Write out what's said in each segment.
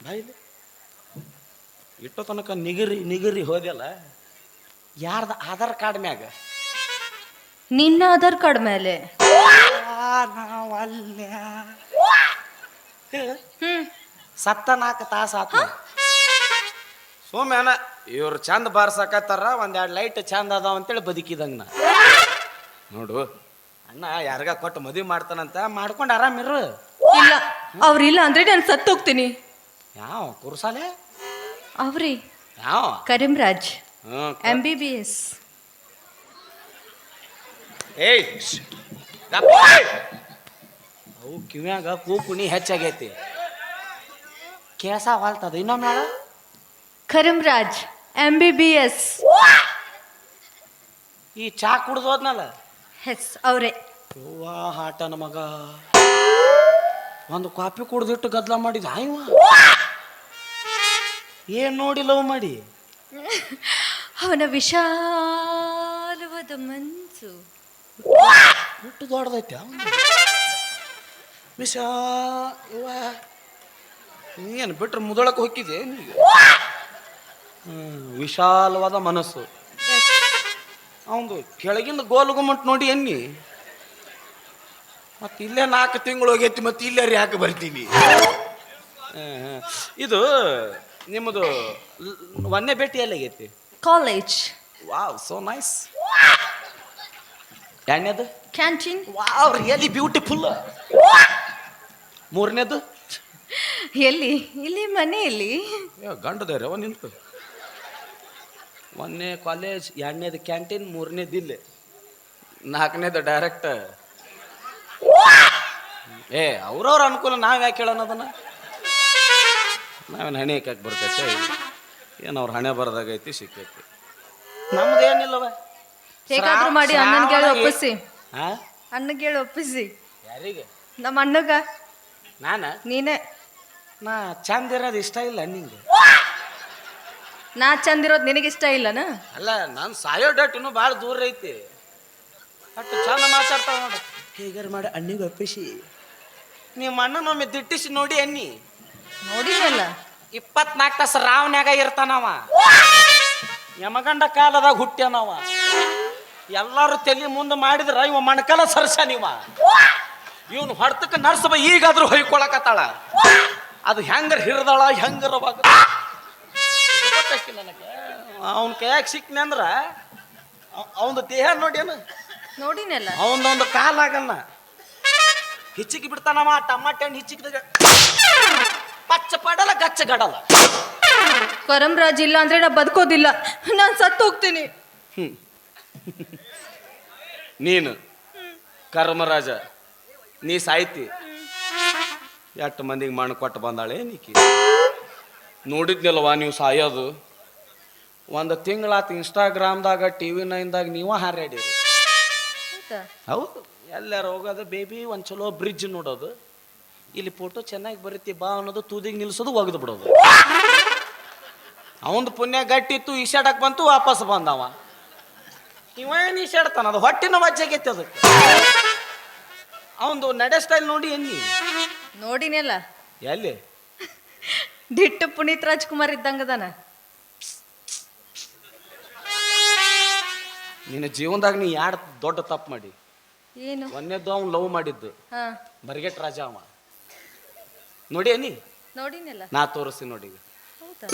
ಬಾಯಿಲಿ? ಇಟ್ಟೋ ತನಕ ನಿಗರಿ ನಿಗರಿ ಹೋದೆಲ್ಲ ಯಾರ್ದ ಆಧಾರ್ ಕಾರ್ಡ್ ಮ್ಯಾಗ? ನಿನ್ನ ಆಧಾರ್ ಕಾರ್ಡ್ ಮೇಲೆ ಹ್ಮ್. ಸತ್ತ ನಾಲ್ಕು ತಾಸು ಆತ ಸೋಮ್ಯಾನ ಇವ್ರು ಚಂದ ಬಾರ್ಸಕತ್ತಾರ ಒಂದೆರಡು ಲೈಟ್ ಚಂದ ಅದಾವ ಅಂತೇಳಿ ಬದುಕಿದಂಗ ನಾ. ನೋಡು ಅಣ್ಣ ಯಾರಿಗ ಕೊಟ್ಟು ಮದುವೆ ಮಾಡ್ತಾನಂತ ಮಾಡ್ಕೊಂಡು ಆರಾಮಿರು ಇಲ್ಲ ಅವ್ರಿಲ್ಲ ಅಂದ್ರೆ ನಾನು ಸತ್ತು ಹೋಗ್ತೀನಿ ಯಾವ? ಕುರ್ಸಾಲೆ? ಅವ್ರಿ. ಯಾವ? ಕರೀಂರಾಜ್ ಹ್ಮ್ ಎಂ ಬಿ ಬಿ ಎಸ್ ಏಯ್ ಶ್ಶ್. ಅವು ಕಿವ್ಯಾಗ ಕೂಕುಣಿ ಹೆಚ್ಚಾಗೈತಿ. ಕೇಸ ವಾಲ್ತದ ಇನ್ನೊಮ್ಮೆ ಹೇಳ Karimraj M B B S ಈ ಚಾ ಕುಡ್ದು ಹೋದ್ನಲ್ಲ? ಎಸ್ ಅವರೇ. ಹೂವಾ ಹಾಟನ ಮಗ. ಒಂದು ಕಾಪಿ ಕುಡ್ದಿಟ್ಟು ಗದ್ಲ ಮಾಡಿದ ಇವ? ಏನ್ ನೋಡಿ ಲವ್ ಮಾಡಿ? ಅವನ ವಿಶಾಲವಾದ ಮನ್ಸು ಹುಟ್ಟು ದೊಡ್ಡದೈತೆ. ಇವ ಏನು ಬಿಟ್ರೆ ಮುದಳಕ್ಕೆ ಹೊಕ್ಕಿದೆ ವಿಶಾಲವಾದ ಮನಸ್ಸು. ಅವನು ಕೆಳಗಿಂದ ಗೋಲ್ ಗುಮ್ಮಟ್ ನೋಡಿ ಎನ್ನಿ. ಮತ್ತೆ ಇಲ್ಲೇ ನಾಲ್ಕು ತಿಂಗಳು ಹೋಗೈತಿ ಮತ್ತೆ ಇಲ್ಲೇ ಯಾಕೆ ಬರ್ತೀನಿ. ಇದು ನಿಮ್ಮದು ಒಂದನೇ ಒಂದೇ ಭೇಟಿ ಎಲ್ಲಾಗೈತಿ? ಕಾಲೇಜ್ ವಾವ್ ಸೋ ನೈಸ್ ಎರಡನೇದು? ಕ್ಯಾಂಟೀನ್ ವಾವ್ ರಿಯಲಿ ಬ್ಯೂಟಿಫುಲ್ ಮೂರನೇದು? ಎಲ್ಲಿ? ಇಲ್ಲಿ ಮನೆಯಲ್ಲಿ. ಗಂಡದವ್ರೆ ಅವ ನಿಂತು ಒಂದನೇ ಕಾಲೇಜ್ ಎರಡನೇದು ಕ್ಯಾಂಟೀನ್ ಮೂರನೇದು ಇಲ್ಲಿ. ನಾಲ್ಕನೇದು ಡೈರೆಕ್ಟ್ ಏ ಅವ್ರವ್ರ ಅನುಕೂಲ ನಾವು ಯಾಕೆ ಹೇಳೋಣ ಅದನ್ನ? ನಾವೇನು ಹಣೆ ಹಾಕಕ್ಕೆ ಬರ್ತೈತೆ? ಏನು ಅವ್ರ ಹಣೆ ಬರದಾಗೈತಿ ಸಿಕ್ಕೈತಿ. ನಮ್ದು ಏನಿಲ್ಲವ? ಹೇಗಾದ್ರೂ ಮಾಡಿ ಅಣ್ಣನ ಕೇಳಿ ಒಪ್ಪಿಸಿ. ಹಾ ಅಣ್ಣಗೆ ಹೇಳಿ ಒಪ್ಪಿಸಿ. ಯಾರಿಗೆ? ನಮ್ಮ ಅಣ್ಣಗ. ನಾನ? ನೀನೇ. ನಾ ಚಂದ ಇರೋದು ಇಷ್ಟ ಇಲ್ಲ ನಿಂಗೆ. ನಾ ಚಂದಿರೋದು ನಿನಗಿಷ್ಟ ಇಲ್ಲನ? ಅಲ್ಲ ನಾನು ಸಾಯೋ ಡೇಟ್ ಇನ್ನೂ ಭಾಳ ದೂರ ಐತಿ. ಅಷ್ಟು ಚಂದ ಮಾತಾಡ್ತಾವ ನೋಡು. ಹೀಗಾರ ಮಾಡಿ ಅಣ್ಣಿಗೆ ಒಪ್ಪಿಸಿ. ನಿಮ್ಮ ಅಣ್ಣನೊಮ್ಮೆ ದಿಟ್ಟಿಸಿ ನೋಡಿ ಅನ್ನಿ ನೋಡಿನಲ್ಲ ಇಪ್ಪತ್ನಾಲ್ಕು ತಾಸು ರಾವ್ನ್ಯಾಗ ಇರ್ತಾನವ. ಯಮಗಂಡ ಕಾಲದಾಗ ಹುಟ್ಟ್ಯಾನವ. ಎಲ್ಲರೂ ತಲೆ ಮುಂದೆ ಮಾಡಿದ್ರ ಇವ ಮಣಕಲ ಸರ್ಸಾನಿವ. ಇವನು ಹೊಡ್ತಕ್ಕ ನರ್ಸಬ ಈಗಾದ್ರೂ ಹೊಯ್ಕೊಳಕತ್ತಾಳ. ಅದು ಹೆಂಗರ ಹಿರಿದಾಳ ಹೆಂಗರ ನನಗೆ. ಅವನ ಕೈಯಾಗ ಸಿಕ್ನೆ ಅಂದ್ರ ಅವನ ದೇಹ ನೋಡಿ ನೋಡಿನಲ್ಲ. ಕಾಲ ಆಗಲ್ಲ ಹಿಚ್ಚಿಗೆ ಬಿಡ್ತಾನವ ಟಮಾಟೆ ಹಣ್ಣು ಹಿಚ್ಚಿಗಿದಾಗ ಪಚ್ಚ ಪಡಲ ಗಚ್ಚ ಗಡಲ. ಇಲ್ಲ ಅಂದ್ರೆ ನಾ ಬದುಕೋದಿಲ್ಲ. ನಾನು ಸತ್ತು ಹೋಗ್ತೀನಿ. ನೀನು ಕರ್ಮರಾಜ ನೀ ಸಾಯ್ತಿ. ಎಷ್ಟು ಮಂದಿಗೆ ಮಣ್ಣು ಕೊಟ್ಟು ಬಂದಾಳೆ ನೀಕಿ? ನೋಡಿದ್ನಲ್ವಾ ನೀವು ಸಾಯೋದು? ಒಂದು ತಿಂಗಳಾತು ಇನ್ಸ್ಟಾಗ್ರಾಮ್ದಾಗ ಟಿ ವಿ ನೈನ್ದಾಗ ನೀವು ಹಾರಾಡಿರಿ ಹೌದಾ? ಹೌದು. ಎಲ್ಲಾರು ಹೋಗೋದು ಬೇಬಿ ಒಂದು ಚಲೋ ಬ್ರಿಡ್ಜ್ ನೋಡೋದು. ಇಲ್ಲಿ ಫೋಟೋ ಚೆನ್ನಾಗಿ ಬರುತ್ತೆ ಬಾ ಅನ್ನೋದು ತೂದಿಗೆ ನಿಲ್ಸೋದು ಒಗೆದು ಬಿಡೋದು. ಅವಂದು ಪುಣ್ಯ ಗಟ್ಟಿತ್ತು ಈಶಾಡಕ್ ಬಂತು ವಾಪಸ್ ಬಂದವ. ಇವೇನು ಈಶಾಡ್ತಾನ ಅದು ಹೊಟ್ಟಿನ ವಜ್ಜಾಗೈತೆ ಅದು. ಅವಂದು ನಡೆ ಸ್ಟೈಲ್ ನೋಡಿ ಎನ್ನಿ ನೋಡಿನಲ್ಲ ಎಲ್ಲಿ? ದಿಟ್ಟು ಪುನೀತ್ ರಾಜ್ಕುಮಾರ್ ಇದ್ದಂಗದಾನ ನಿನ್ನ ಜೀವನದಾಗ ನೀ ಯಾರು ದೊಡ್ಡ ತಪ್ಪು ಮಾಡಿ? ಏನು? ಒಂದೇದ್ದು ಅವ್ನು ಲವ್ ಮಾಡಿದ್ದು. ಬರಿಗೆಟ್ ರಾಜ ಅವ. ನೋಡಿ ಅನ್ನಿ ನೋಡಿನಲ್ಲ. ನಾ ತೋರಿಸ್ತೀನಿ ನೋಡಿ ಗೌದುದೇ ಹೌದಾ?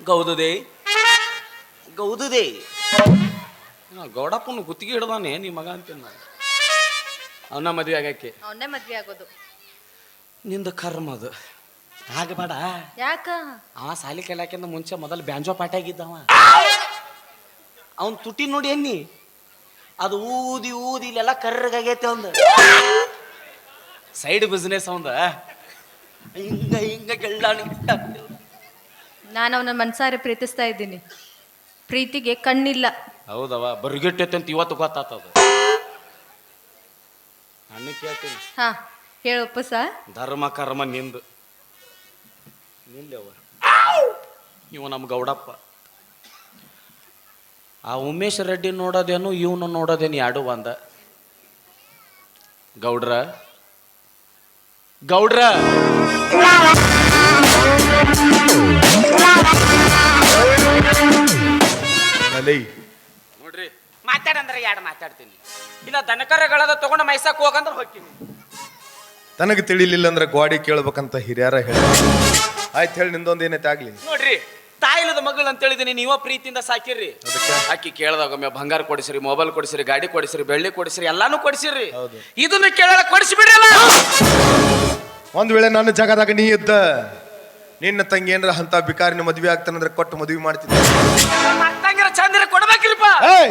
ಗೌದುದೆ? ಗೌದುದೆ? ಆ, ಗೌಡಪ್ಪನ ಗುತ್ತಿಗೆ ಹಿಡ್ದಾನೆ ನೀ ಮಗ ಅಂತೀನಿ ನಾನು. ಅವನ ಮದ್ವೆ ಆಗಕ್ಕೆ. ಅವನೇ ಮದ್ವೆ ಆಗೋದು. ನಿಂದ ಕರ್ಮ ಅದು. ಆಗಬೇಡ ಯಾಕ? ಅವ ಸಾಲಿ ಕಲಿಯಾಕಿಂತ ಮುಂಚೆ ಮೊದಲು ಬ್ಯಾಂಜೋ ಪಾಠ ಆಗಿದ್ದವ. ಅವನ್ ತುಟಿ ನೋಡಿ ಅನ್ನಿ ಅದು ಊದಿ ಊದಿ ಇಲ್ಲೆಲ್ಲ ಕರ್ರಗಾಗೈತೆ ಅವಂದ. ಸೈಡ್ ಬಿಸ್ನೆಸ್ ಅವಂದ. ಹಿಂಗ ಹಿಂಗ ಗೆಳ್ಳಾಣಿ ನಾನು ಅವನ ಮನ್ಸಾರೆ ಪ್ರೀತಿಸ್ತಾ ಇದ್ದೀನಿ. ಪ್ರೀತಿಗೆ ಕಣ್ಣಿಲ್ಲ. ಹೌದವ ಬರುಗಿಟ್ಟೈತೆ ಅಂತ ಇವತ್ತು ಗೊತ್ತಾತದ. ಅಣ್ಣ ಕೇಳ್ತೀನಿ. ಹಾ ಹೇಳಪ್ಪ ಸ ಧರ್ಮ ಕರ್ಮ ನಿಂದು. ನಿಲ್ಲವ ಇವ ನಮ್ಮ ಗೌಡಪ್ಪ. ಆ ಉಮೇಶ್ ರೆಡ್ಡಿ ನೋಡೋದೇನು ಇವನು ನೋಡೋದೇನು ಎರಡು ಒಂದ? ಗೌಡ್ರ? ಗೌಡ್ರ? ನೋಡ್ರಿ ಮಾತಾಡಂದ್ರೆ ಎರಡು ಮಾತಾಡ್ತೀನಿ. ಇಲ್ಲ ದನಕರಗಳದ ತಗೊಂಡು ಮೈಸಾಕ್ ಹೋಗಂದ್ರೆ ಹೋಗ್ತೀನಿ. ತನಗೆ ತಿಳಿಲಿಲ್ಲ ಅಂದ್ರೆ ಗೋಡಿ ಕೇಳ್ಬೇಕಂತ ಹಿರಿಯರ ಹೇಳಿ ಆಯ್ತು ಹೇಳಿ ನಿಂದೊಂದು ಏನೈತೆ ಆಗ್ಲಿ? ನೋಡ್ರಿ ತಾಯಿಲದ ಮಗಳು ಅಂತ ಹೇಳಿದೀನಿ ನೀವ ಪ್ರೀತಿಯಿಂದ ಸಾಕಿರ್ರಿ. ಅದಕ್ಕೆ? ಕೇಳ್ದಾಗ ಒಮ್ಮೆ ಬಂಗಾರ ಕೊಡಿಸಿರಿ ಮೊಬೈಲ್ ಕೊಡಿಸಿರಿ ಗಾಡಿ ಕೊಡಿಸಿರಿ ಬೆಳ್ಳಿ ಕೊಡಿಸಿರಿ ಎಲ್ಲಾನು ಕೊಡಿಸಿರಿ ಹೌದು. ಇದನ್ನ ಕೇಳ ಕೊಡಿಸಿಬಿಡ್ರಲ್ಲ? ಒಂದ್ ವೇಳೆ ನನ್ನ ಜಾಗದಾಗ ನೀ ಇದ್ದ ನಿನ್ನ ತಂಗಿ ಏನ್ರ ಅಂತ ಬಿಕಾರಿನ ಮದ್ವೆ ಆಗ್ತಾನಂದ್ರೆ ಕೊಟ್ಟು ಮದ್ವೆ ಮಾಡ್ತಿದ್ದೆ. ಬಿಕಾರಿ ಚಂದಿರ ಕೊಡ್ಬೇಕಿಲ್ಪ? ಏಯ್!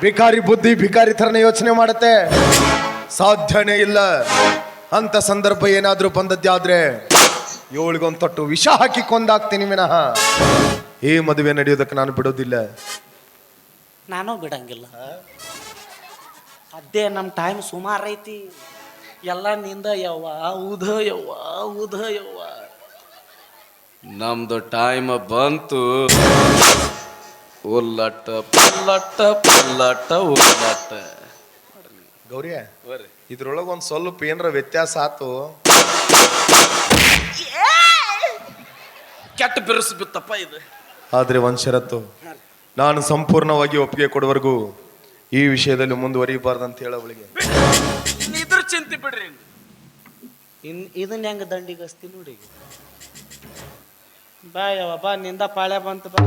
ಭಿಕಾರಿ ಬುದ್ಧಿ ಬಿಕಾರಿ ತರನೇ ಯೋಚನೆ ಮಾಡುತ್ತೆ. ಸಾಧ್ಯನೇ ಇಲ್ಲ. ಅಂತ ಸಂದರ್ಭ ಏನಾದ್ರೂ ಬಂದದ್ದಾದ್ರೆ ಏಳಿಗೊಂದು ತೊಟ್ಟು ವಿಷ ಹಾಕಿ ಕೊಂದಾಗ್ತೀನಿ ವಿನಃ. ಈ ಮದುವೆ ನಡೆಯೋದಕ್ಕೆ ನಾನು ಬಿಡೋದಿಲ್ಲ. ನಾನು ಬಿಡಂಗಿಲ್ಲ. ಅದೇ ನಮ್ಮ ಟೈಮ್ ಸುಮಾರು ಐತಿ. ಎಲ್ಲ ನಿಂದ ಯವ್ವ ಉದ ಯವ್ವ ಉದ ಯವ್ವ. ನಮ್ದು ಟೈಮ್ ಬಂತು. ಉಲ್ಲಟ್ಟ ಪಲ್ಲಟ್ಟ ಪಲ್ಲಟ್ಟ ಉಲ್ಲಟ್ಟ. ಗೌರಿಯ ಇದ್ರೊಳಗೆ ಒಂದು ಸ್ವಲ್ಪ ಏನರ ವ್ಯತ್ಯಾಸ ಆತು? ಕೆಟ್ಟ ಬಿರುಸು ಬಿತ್ತಪ್ಪ ಇದು. ಆದ್ರೆ ಒಂದ್ ಷರತ್ತು. ನಾನು ಸಂಪೂರ್ಣವಾಗಿ ಒಪ್ಪಿಗೆ ಕೊಡುವರೆಗೂ ಈ ವಿಷಯದಲ್ಲಿ ಮುಂದವರಿಬಾರ್ದಂತ ಹೇಳ ಅವಳಿಗೆ. ಇದ್ರ ಚಿಂತೆ ಬಿಡ್ರಿ ಇನ್ ಇದನ್ನ ಹೆಂಗ ದಂಡಿಗಸ್ತಿ ನೋಡಿ ಬಾ ಯಾವ ಬಾ ನಿಂದ ಪಾಳ್ಯ ಬಂತು ಬಾ.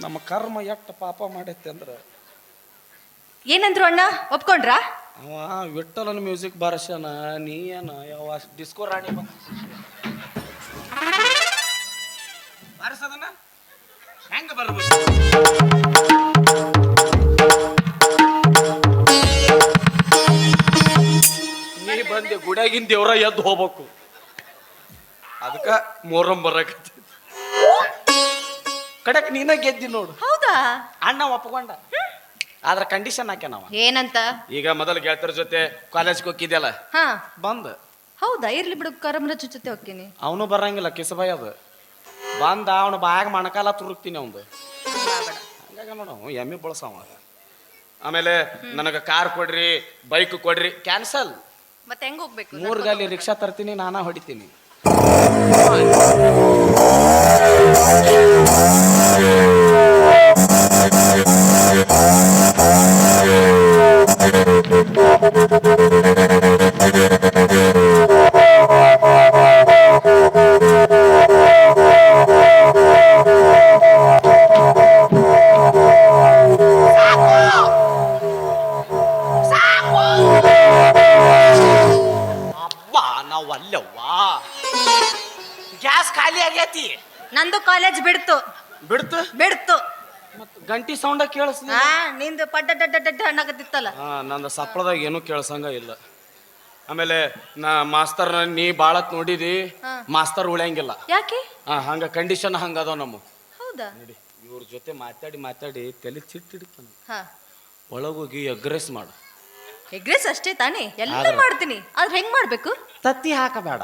ನಮ್ಮ ಕರ್ಮ ಎಷ್ಟು ಪಾಪ ಮಾಡೈತೆ ಅಂದ್ರೆ ಏನಂದ್ರು ಅಣ್ಣ ಒಪ್ಕೊಂಡ್ರಾ? ಅವ ವಿಠಲನ ಮ್ಯೂಸಿಕ್ ಬಾರಸ್ಯಾನ ನೀ ಏನ? ಯಾವ ಡಿಸ್ಕೋ ರಾಣಿ ಬಂದ ಹೆಂಗ ಬರ್ಬೇಕು? ನೀ ಬಂದೆ ಗುಡಾಗಿನ ದೇವ್ರ ಎದ್ದು ಹೋಗ್ಬೇಕು. ಅದಕ್ಕ ಮೊರಂ ಬರಕತ್ತ ಕಡಕ್ ನೀನ ಗೆದ್ದಿ ನೋಡು. ಹೌದಾ? ಅಣ್ಣ ಒಪ್ಕೊಂಡ. ಆದ್ರ ಕಂಡೀಷನ್ ಹಾಕ್ಯಾನವ ಏನಂತ? ಈಗ ಮೊದಲು ಗೆಳತರ ಜೊತೆ ಕಾಲೇಜ್ಗೆ ಹೋಗಿದ್ಯಲ್ಲ ಹಾ. ಬಂದ. ಹೌದಾ? ಇರ್ಲಿ ಬಿಡು ಕರಮ್ರಜ ಜೊತೆ ಹೋಗ್ತೀನಿ. ಅವನು ಬರಂಗಿಲ್ಲ ಕಿಸಬಾಯ್ ಅದು. ಬಂದ ಅವನು ಬಾಯಾಗ ಮಣಕಾಲ ತುರುಕ್ತೀನಿ ಹಂಗಾಗ ನೋಡ ಅವ ಎಮ್ಮೆ ಬಳಸವ ಆಮೇಲೆ ನನಗೆ ಕಾರ್ ಕೊಡ್ರಿ ಬೈಕ್ ಕೊಡ್ರಿ ಕ್ಯಾನ್ಸಲ್ ಮತ್ತೆ ಹೆಂಗ್ ಹೋಗ್ಬೇಕು? ಮೂರ್ ಗಾಲಿ ರಿಕ್ಷಾ ತರ್ತೀನಿ ನಾನಾ ಹೊಡಿತೀನಿ. ಅಬ್ಬ ನಾವು ಅಲ್ಲವ್ವಾ ಗ್ಯಾಸ್ ಖಾಲಿ ಆಗೈತಿ ನಂದು ಕಾಲೇಜ್ ಬಿಡ್ತು. ಬಿಡ್ತು? ಬಿಡ್ತು. ಮತ್ ಗಂಟಿ ಸೌಂಡ ಕೇಳಿಸ್ತಾ ಹಾ. ನಿಂದು ಪಡ್ಡ ಡಡ್ಡ ಡಡ್ಡ ಹಣ್ಣಾಗತ್ತಿತ್ತಲ್ಲ ಹಾ ನಂದು ಸಪ್ಪಳದಾಗ ಏನೂ ಕೇಳ್ಸಂಗ ಇಲ್ಲ. ಆಮೇಲೆ ನಾ ಮಾಸ್ತರ್ ನೀ ಬಾಳತ್ ನೋಡಿದಿ. ಮಾಸ್ತರ್ ಉಳಿಯಂಗಿಲ್ಲ. ಯಾಕೆ? ಹಾ ಹಂಗ ಕಂಡೀಷನ್ ಹಂಗ ಅದಾವ ನಮ್ಮ. ಹೌದಾ? ನೋಡಿ ಇವ್ರ ಜೊತೆ ಮಾತಾಡಿ ಮಾತಾಡಿ ತಲೆ ಚಿಟ್ಟಿಡ್ತಾನ. ಹಾ. ಒಳಗೋಗಿ ಎಗ್ರೆಸ್ ಮಾಡು. ಎಗ್ರೆಸ್ ಅಷ್ಟೇ ತಾನೇ? ಎಲ್ಲ ಆದ್ರೆ- ಮಾಡ್ತೀನಿ. ಆದ್ರೆ ಹೆಂಗ್ ಮಾಡ್ಬೇಕು? ತತ್ತಿ ಹಾಕಬೇಡ.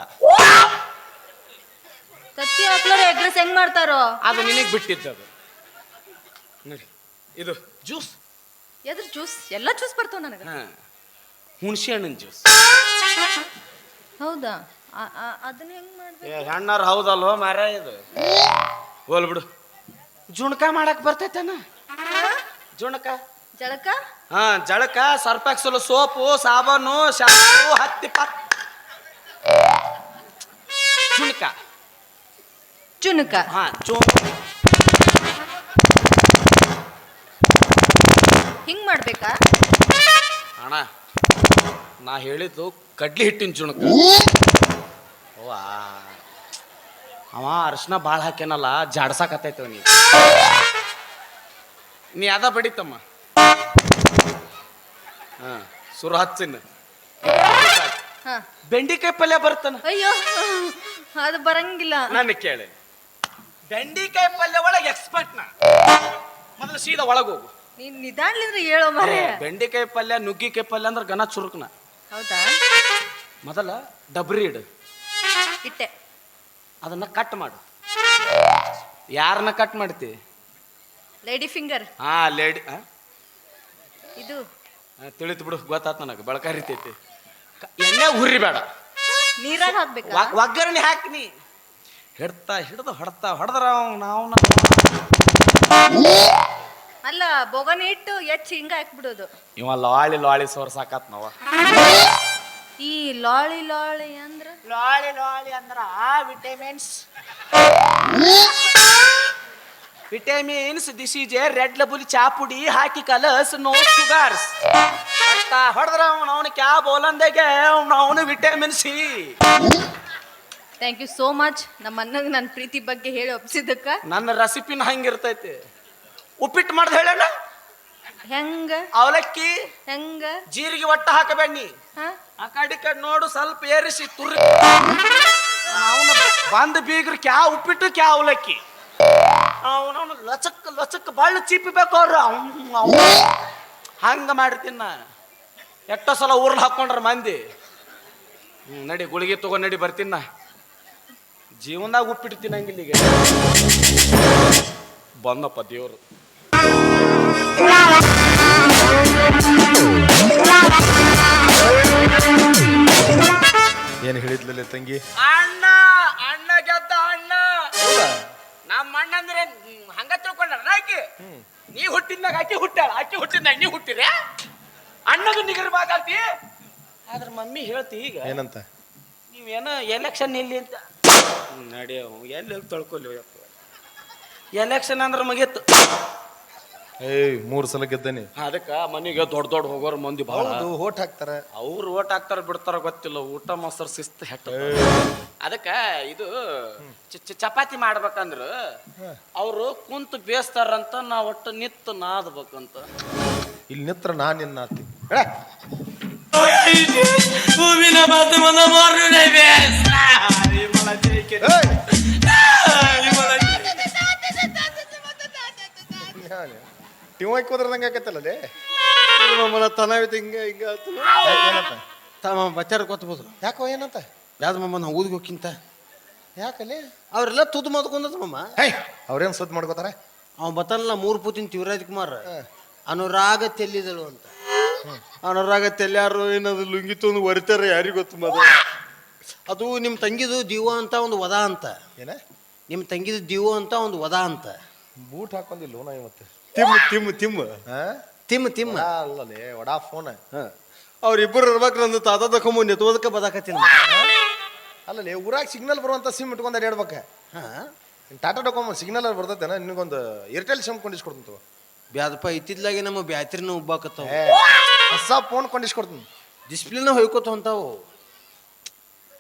ತತ್ತಿ ಹಾಕ್ಲಾರ ಎಗ್ರೆಸ್ ಹೆಂಗ್ ಮಾಡ್ತಾರೋ? ಅದು ನಿನಗೆ ಬಿಟ್ಟಿತ್ತು ನೋಡಿ ಇದು ಜ್ಯೂಸ್ ಎದ್ರ ಜ್ಯೂಸ್? ಎಲ್ಲ ಜ್ಯೂಸ್ ಬರ್ತಾವ ನನಗೆ. ಹಾ ಹುಣಸೆ ಹಣ್ಣಿನ ಜ್ಯೂಸ್. ಹೌದಾ? ಆ- ಆ- ಅದನ್ನ ಹೆಂಗ್ ಮಾಡ್ಬೇಕು? ಏ ಹೆಣ್ಣಾರ ಹೌದಲ್ವ ಮಾರ ಇದು? ಹೋಲ್ ಬಿಡು. ಜುಣಕ ಮಾಡಕ್ ಬರ್ತೈತೇನ? ಜುಣಕ? ಜಳಕ? ಹಾ ಜಳಕ ಸರ್ಪಾಕ್ಸಲ್ ಸೋಪು ಸಾಬೂನು ಶಾಂಪು ಹತ್ತಿ ಪತ್. ಜುಣಕ. ಜುಣಕ. ಹಾ ಚೂ ಹಿಂಗ್ ಮಾಡ್ಬೇಕಾ ಅಣ್ಣ ನಾ ಹೇಳಿದ್ದು ಕಡ್ಲಿ ಹಿಟ್ಟಿನ ಜುಣಕ ಅವ್ವ. ಅವ ಅರ್ಶಿನ ಭಾಳ ಹಾಕ್ಯನಲ್ಲ ಜಾಡ್ಸಾಕತ್ತೈತವ ನೀ ನೀ ಅದ ಬಡಿತಮ್ಮ. ಹಾ ಸುರು ಹಚ್ಚಿನ. ಹಾ. ಬೆಂಡಿಕಾಯಿ ಪಲ್ಯ ಬರ್ತಾನ ಅಯ್ಯೋ ಅದು ಬರಂಗಿಲ್ಲ. ನಾನು ಕೇಳಿ. ಬೆಂಡಿಕಾಯಿ ಪಲ್ಯ ಒಳಗೆ ಎಕ್ಸ್ಪರ್ಟ್ ನಾ. ಮೊದಲು ಸೀದಾ ಒಳಗೆ ಹೋಗು. ನೀನ್ ನಿಧಾನ್ಲಿಂದ್ರೆ ಹೇಳೋ ಮರೆ ಬೆಂಡಿಕಾಯಿ ಪಲ್ಯ ನುಗ್ಗಿಕಾಯಿ ಪಲ್ಯ ಅಂದ್ರೆ ಗನ ಚುರುಕ್ನ. ಹೌದಾ? ಮೊದಲ ಡಬ್ರಿ ಇಡು. ಇಟ್ಟೆ. ಅದನ್ನ ಕಟ್ ಮಾಡು. ಯಾರನ್ನ ಕಟ್ ಮಾಡ್ತಿ? Lady finger. ಹಾ ಲೇಡಿ ಇದು. ತಿಳಿತು ಬಿಡು ಗೊತ್ತಾತ್ ನನಗೆ ಬಳಕಾರಿತೈತಿ ರೀತಿ ಎಣ್ಣೆ ಹುರಿ ಬೇಡ ನೀರಾಗ ಹಾಕ್ಬೇಕು? ಒಗ್- ಒಗ್ಗರಣೆ ಹಾಕ್ನಿ ಹಿಡ್ತಾ ಹಿಡ್ದು ಹೊಡ್ತಾ ಹೊಡೆದ್ರ ನಾವು ಅಲ್ಲ ಬೊಗನಿ ಇಟ್ಟು ಎಚ್ ಹಿಂಗ ಹಾಕ್ಬಿಡೋದು. ಇವ ಲಾಳಿ ಲಾಳಿ ಸೋರ್ಸಾಕತ್ ನಾವ. ಈ ಲಾಳಿ ಲಾಳಿ ಅಂದ್ರ? ಲಾಳಿ ಲಾಳಿ ಅಂದ್ರ vitamins. Vitamins this is a red ಲಬುಲಿ ಚಾಪುಡಿ ಹಾಕಿ ಕಲಸ್ ನೋ ಶುಗರ್ಸ್ ಹೊಡೆದ್ರ ಅವನು ಕ್ಯಾ ಬೋಲಂದೆಗೆ ಅವನು vitamin C. Thank you so much ನಮ್ಮ ಅಣ್ಣಗೆ ನನ್ನ ಪ್ರೀತಿ ಬಗ್ಗೆ ಹೇಳಿ ಒಪ್ಸಿದ್ದಕ್ಕ. ನನ್ನ ರೆಸಿಪಿನ ಹಂಗಿರ್ತೈತಿ. ಉಪ್ಪಿಟ್ಟು ಮಾಡ್ದ ಹೇಳಣ್ಣ. ಹೆಂಗ? ಅವಲಕ್ಕಿ ಹೆಂಗ? ಜೀರಿಗೆ ಒಟ್ಟ ಹಾಕಬೇಡಿ ಆ ಕಡೆ ಕಡೆ ನೋಡು ಸ್ವಲ್ಪ ಏರಿಸಿ ತುರ್ರಿ ಅವನು ಬಂದ ಬೀಗ್ರ ಕ್ಯಾ ಉಪ್ಪಿಟ್ಟು ಕ್ಯಾ ಅವಲಕ್ಕಿ. ಅವನವನು ಲಚಕ್ ಲಚಕ್ ಬಳ್ಳ ಚೀಪಿಬೇಕು ಅವ್ರು. ಅವ್ನು ಹಂಗ ಮಾಡಿರ್ತೀನಿ ನಾ. ಎಷ್ಟೋ ಸಲ ಊರ್ಲ್ ಹಾಕೊಂಡ್ರ ಮಂದಿ. ನಡಿ ಗುಳಿಗೆ ತಗೊಂಡ್ ನಡಿ ಬರ್ತೀನಿ ನಾ. ಜೀವನದಾಗ ಉಪ್ಪಿಟ್ಟು ತಿನ್ನಂಗಿಲ್ಲ ಈಗ. ಬಂದಪ್ಪ ದೇವ್ರು. ಏನು ಹೇಳಿದ್ಲಲ್ಲ ತಂಗಿ? ಅಣ್ಣ ಅಣ್ಣ ಗೆದ್ದ ಅಣ್ಣ. ನಮ್ಮ ಅಣ್ಣ ಅಂದ್ರೆ ಹಂಗ ತಿಳ್ಕೊಂಡ ಆಕಿ? ನೀ ಹುಟ್ಟಿದ್ನಾಗ ಆಕಿ ಹುಟ್ಟಾಳ ಆಕಿ ಹುಟ್ಟಿದ್ನಾಗ ನೀ ಹುಟ್ಟಿರೆ? ಅಣ್ಣದು ನಿಗರ್ ಮಾತಾಡ್ತಿ ಆದ್ರ ಮಮ್ಮಿ ಹೇಳ್ತಿ ಈಗ ಏನಂತ? ನೀವೇನ ಎಲೆಕ್ಷನ್ ಇಲ್ಲಿ ಅಂತ? ನಡೆಯವು ಎಲ್ಲಿ ತೊಳ್ಕೊಲಿ ಎಲೆಕ್ಷನ್ ಅಂದ್ರೆ ಮುಗೀತು. ಏಯ್ ಮೂರು ಸಲ ಗೆದ್ದೇನೆ. ಅದಕ್ಕ ಮನೆಗೆ ದೊಡ್ಡ ದೊಡ್ಡ ಹೋಗೋರು ಮಂದಿ ಬಹಳ ಹೌದು ಓಟ್ ಹಾಕ್ತಾರ. ಅವ್ರು ಓಟ್ ಹಾಕ್ತಾರ ಬಿಡ್ತಾರ ಗೊತ್ತಿಲ್ಲ ಊಟ ಮೊಸರು ಶಿಸ್ತು ಹೆಟ್ಟ ಅದಕ್ಕ ಇದು ಚ- ಚ- ಚಪಾತಿ ಮಾಡ್ಬೇಕಂದ್ರ ಅವರು ಕುಂತು ಬೇಸ್ತಾರಂತ ನಾ ಒಟ್ಟು ನಿತ್ತು ನಾದ್ಬೇಕಂತ. ಇಲ್ಲಿ ನಿತ್ರ ನಾನು ನಿನ್ನ ಆತಿ ಟಿವ್ ಹಾಕಿ ಹೋದ್ರದಂಗೆ ಆಕತ್ತಲ್ಲೇ ಮಮ್ಮನ ತನವಿತ್ತು ಹಿಂಗೆ ಹಿಂಗೆ ಆತು. ಏನಂತ? ತಮ್ಮ ಬಚ್ಚಾರ ಕೊತ್ಬೋದು ಯಾಕೋ ಏನಂತ? ಯಾವ್ದು ಮಮ್ಮ ನಾವು ಊದ್ಗೋಕ್ಕಿಂತ ಯಾಕಲ್ಲಿ ಅವರೆಲ್ಲ ತುದ್ದು ಮಾತ್ಕೊಂಡದ ಮಮ್ಮ. ಹೇಯ್ ಅವ್ರೇನ್ ಸುದ್ದಿ ಮಾಡ್ಕೋತಾರ? ಅವ ಬತ್ತಲ್ಲ ಮೂರು ಪೂತಿನ ಶಿವರಾಜ್ ಕುಮಾರ್. ಅನುರಾಗ ತೆಲ್ಲಿದಳು ಅಂತ. ಅನುರಾಗ ತೆಲ್ಯಾರು ಏನದು ಲುಂಗಿ ತಂದು ಒರಿತಾರೆ ಯಾರಿಗೂ ಗೊತ್ತು ಮದ? ಅದು ನಿಮ್ಮ ತಂಗಿದು ದಿವ ಅಂತ ಒಂದು ವದ ಅಂತ. ಏನ? ನಿಮ್ಮ ತಂಗಿದು ದಿವ ಅಂತ ಒಂದು ವದ ಅಂತ. ಬೂಟ್ ಹಾಕೊಂಡಿಲ್ಲ ನಾ ಇವತ್ತು ತಿಮ್ಮ ತಿಮ್ಮ ತಿಮ್ಮ. ಹಾ ತಿಮ್ಮ ತಿಮ್ಮ. ಅಲ್ಲಲೇ ವಡಾ ಫೋನ್ ಅವ್ರಿಬ್ಬರು ಇರ್ಬೇಕು ನಂದು ತಾತ ತಕೊಂಬ ನೆತ್ತೋದಕ್ಕೆ ಬದಾಕತ್ತೀನಿ ಅಲ್ಲಲೇ ಊರಾಗ ಸಿಗ್ನಲ್ ಬರುವಂತ ಸಿಮ್ ಇಟ್ಕೊಂಡ್ ಅಡ್ಯಾಡ್ಬೇಕ ಹಾ. ಟಾಟಾ ಡೊಕೊಮೊ ಸಿಗ್ನಲ್ ಅಲ್ಲಿ ಬರ್ತೈತೇನ? ನಿನಗೊಂದು ಏರ್ಟೆಲ್ ಸಿಮ್ ಕೊಂಡಿಸ್ಕೊಡ್ತೀನಿ ಬ್ಯಾದಪ್ಪ ಇತ್ತಿದ್ಲಾಗೆ ನಮ್ಮ ಬ್ಯಾತ್ರಿನ ಉಬ್ಬಾಕತ್ತಾವ. ಹೊಸ ಫೋನ್ ಕೊಂಡಿಸ್ಕೊಡ್ತೀನಿ. ಡಿಸ್ಪ್ಲೇನ ಹೋಯ್ಕೋತ ಹೊಂತಾವು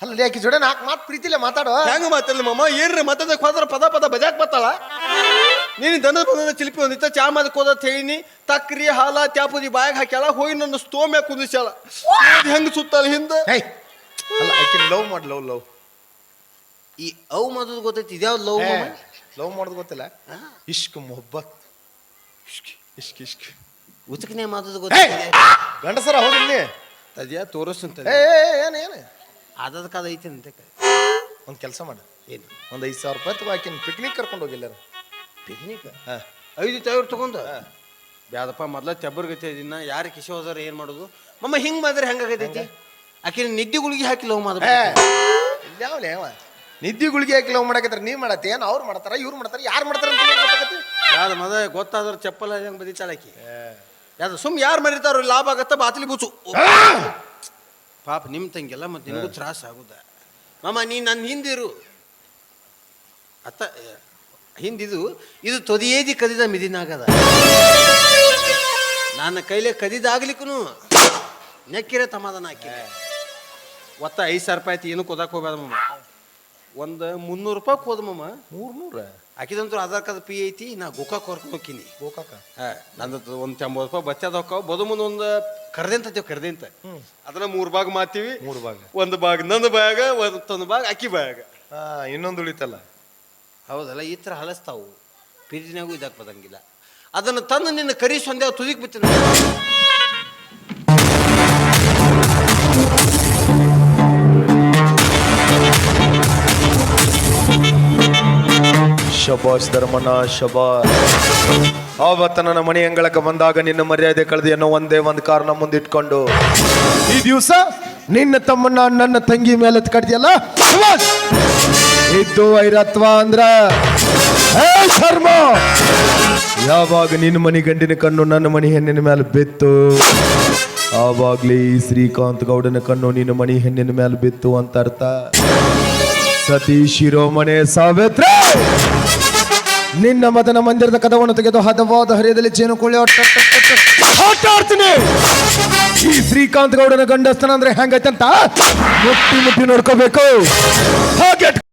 ಅಲ್ಲಲೇ ಆಕಿ ಜೋಡೆ ನಾಲ್ಕು ಮಾತು ಪ್ರೀತಿಲೆ ಮಾತಾಡೋ. ಹೆಂಗ ಮಾತಾಡಲಿ ಮಮ್ಮ ಏನ್ರಿ ಮಾತಾಡಕ್ಕೆ ಹೋದ್ರೆ ಪದ ಪದ ಬಜಾಕ್ ಬತ್ತಾಳ? ನೀನು ದನದ ಬಂದ ಚಿಲಿಪಿ ಒಂದಿತ್ತ ಚಾ ಮಾಡಕ್ ಹೋದ ತೇಳಿನಿ ತಕ್ರಿ ಹಾಲ ತ್ಯಾಪುದಿ ಬಾಯಾಗ ಹಾಕ್ಯಾಳ ಹೋಗಿ ನನ್ನ ಸ್ಟೋವ್ ಮ್ಯಾಗ ಕುಂದಿಸ್ಯಾಳ ಹೆಂಗ ಸುತ್ತಲ್ಲ ಹಿಂದ? ಹೇಯ್ ಅಲ್ಲ ಲವ್ ಮಾಡಿ ಲವ್ ಲವ್. ಈ ಅವ್ ಮಾಡೋದು ಗೊತ್ತೈತಿ ಇದ್ಯಾವ್ದು ಲವ್ ಲವ್ ಮಾಡೋದು ಗೊತ್ತಿಲ್ಲ. ಇಷ್ಕ್ ಮೊಹಬ್ಬತ್ ಇಷ್ಕ್ ಇಷ್ಕ್ ಇಷ್ಕ್. ಉಚಕನೆ ಮಾಡೋದು ಗೊತ್ತ ಗೊತ್ತೈತಿ ಗಂಡಸರ ಹೋಗಿಲ್ಲ ತದ್ಯಾ ತೋರಿಸ್ತಂತ ಏ ಏನು ಏನು? ಅದದ ಕಾದ ಐತಿ ಅಂತ ಒಂದು ಕೆಲಸ ಮಾಡು. ಏನು? ಒಂದು ಐದು ಸಾವಿರ ರೂಪಾಯಿ ತಗೋ ಆಕಿನ ಪಿಕ್ನಿಕ್ ಕರ್ಕೊಂಡು ಹೋಗಿಲ್ಲ ಪಿಕ್ನಿಕ್ ಹಾ. ಐದು ಸಾವಿರ ತಗೊಂಡು. ಬ್ಯಾದಪ್ಪ ಮೊದ್ಲ ತೆಬ್ಬರ್ಗತಿ ಇದನ್ನ ಯಾರು ಕಿಶೋ ಹೋದಾರ ಏನ್ ಮಾಡೋದು? ಮಮ್ಮ ಹಿಂಗ್ ಮಾಡಿದ್ರೆ ಹೆಂಗಾಗತೈತಿ ಆಕಿನ ನಿದ್ದೆ ಗುಳಿಗೆ ಹಾಕಿ ಲವ್ ಮಾಡ. ನಿದ್ದಿ ಅವ? ನಿದ್ದೆ ಗುಳಿಗೆ ಹಾಕಿ ಲವ್ ಮಾಡಕತ್ತಾರ. ನೀವ್ ಮಾಡತ್ತೆ? ಏನು ಅವ್ರು ಮಾಡ್ತಾರ? ಇವ್ರು ಮಾಡ್ತಾರ? ಯಾರು ಮಾಡ್ತಾರ ಅಂತ ಏನ್ ಗೊತ್ತಾಗತ್ತೆ? ಯಾವ್ದು ಮದ? ಗೊತ್ತಾದ್ರ ಚಪ್ಪಲ್ ಹೆಂಗ್ ಬದಿತಾಳ ಆಕಿ. ಯಾವ್ದು ಸುಮ್ ಯಾರು ಮರಿತಾರೋ ಲಾಭ ಆಗತ್ತ ಬಾತಲಿ ಬುಚ್ಚು ಪಾಪ ನಿಮ್ ತಂಗಿಲ್ಲ ಮತ್ತೆ ನಿನಗೂ ತ್ರಾಸ ಆಗುದ. ಮಾಮ ನೀ ನನ್ನ ಹಿಂದಿರು. ಅತ್ತ ಹಿಂದಿದು ಇದು ತೊದಿಯೇದಿ ಕದಿದ ಮಿದಿನಾಗದ. ನನ್ನ ಕೈಲೇ ಕದಿದಾಗ್ಲಿಕ್ಕೂ ನೆಕ್ಕಿರ ತಮಾದನ ಹಾಕಿ ಒತ್ತ ಐದು ಸಾವಿರ ರೂಪಾಯಿ ಆಯ್ತು ಏನು ಕೊದಕ್ಕೆ ಹೋಗ್ಬೇಡ ಮಮ್ಮ ಒಂದು ಮುನ್ನೂರು ರೂಪಾಯಿ ಹೋದ ಮಮ್ಮ ಮೂರು ನೂರ ಆಕಿದಂತೂ ಆಧಾರ್ ಕಾರ್ಡ್ ಪಿ ಐತಿ ನಾ ಗೋಕಾಕ್ ಕರ್ಕೊಂಡು ಹೋಗ್ತೀನಿ ಗೋಕಾಕ? ನಂದು ಒಂದು ಎಂಬತ್ತು ರೂಪಾಯಿ ಬಚ್ಚದ ಹೋಗ್ತಾವ ಬದು ಮುಂದೆ ಒಂದು ಕರ್ದಿಂತೇವ್ ಕರ್ದಿಂತ. ಅದನ್ನ ಮೂರು ಭಾಗ ಮಾತೀವಿ. ಮೂರು ಭಾಗ. ಒಂದು ಭಾಗ ನಂದು ಭಾಗ ಒಂದು ಭಾಗ ಅಕ್ಕಿ ಭಾಗ. ಹಾ ಇನ್ನೊಂದು ಉಳಿತಲ್ಲ? ಹೌದಲ್ಲ, ಈ ಥರ ಹಲಸ್ತಾವು. ಪ್ರೀತಿನಾಗೂ ಇದಕ್ಕೆ ಬದಂಗಿಲ್ಲ ಅದನ್ನು ತಂದು ನಿನ್ನ ಕರಿ ಸೊಂದೆ ಬಿತ್ತಿನ ಶಬಾಷ್ ಧರ್ಮನ ಶಬಾಷ್. ಆವತ್ತ ನನ್ನ ಮನೆ ಅಂಗಳಕ್ಕೆ ಬಂದಾಗ ನಿನ್ನ ಮರ್ಯಾದೆ ಕಳೆದು ಅನ್ನೋ ಒಂದೇ ಒಂದು ಕಾರಣ ಮುಂದಿಟ್ಕೊಂಡು. ಈ ದಿವಸ ನಿನ್ನ ತಮ್ಮನ್ನ ನನ್ನ ತಂಗಿ ಮೇಲೆ ಕಡ್ದಿಯಲ್ಲ? ಶಬಾಷ್! ಇದ್ದು ವೈರತ್ವ ಅಂದ್ರ ಶರ್ಮ! ಯಾವಾಗ ನಿನ್ನ ಮನಿ ಗಂಡಿನ ಕಣ್ಣು ನನ್ನ ಮನಿ ಹೆಣ್ಣಿನ ಮೇಲೆ ಬಿತ್ತು? ಆವಾಗ್ಲೇ ಶ್ರೀಕಾಂತ್ ಗೌಡನ ಕಣ್ಣು ನಿನ್ನ ಮನಿ ಹೆಣ್ಣಿನ ಮೇಲೆ ಬಿತ್ತು ಅಂತ ಅರ್ಥ? ಸತೀಶ್ ಶಿರೋಮಣೆ ಸಾವಿತ್ರ! ನಿನ್ನ ಮದನ ಮಂದಿರದ ಕದವನ್ನು ತೆಗೆದು ಹದವಾದ ಹರಿಯದಲ್ಲಿ ಚೇನು ಕೊಳ್ಳಿ ಆಟ ಆಡ್ತೀನಿ! ಈ ಶ್ರೀಕಾಂತ್ ಗೌಡನ ಗಂಡಸ್ತನ ಅಂದ್ರೆ ಹೆಂಗೈತಂತ ಮುಟ್ಟಿ ಮುಟ್ಟಿ ನೋಡ್ಕೋಬೇಕು. ಹಾಗೆ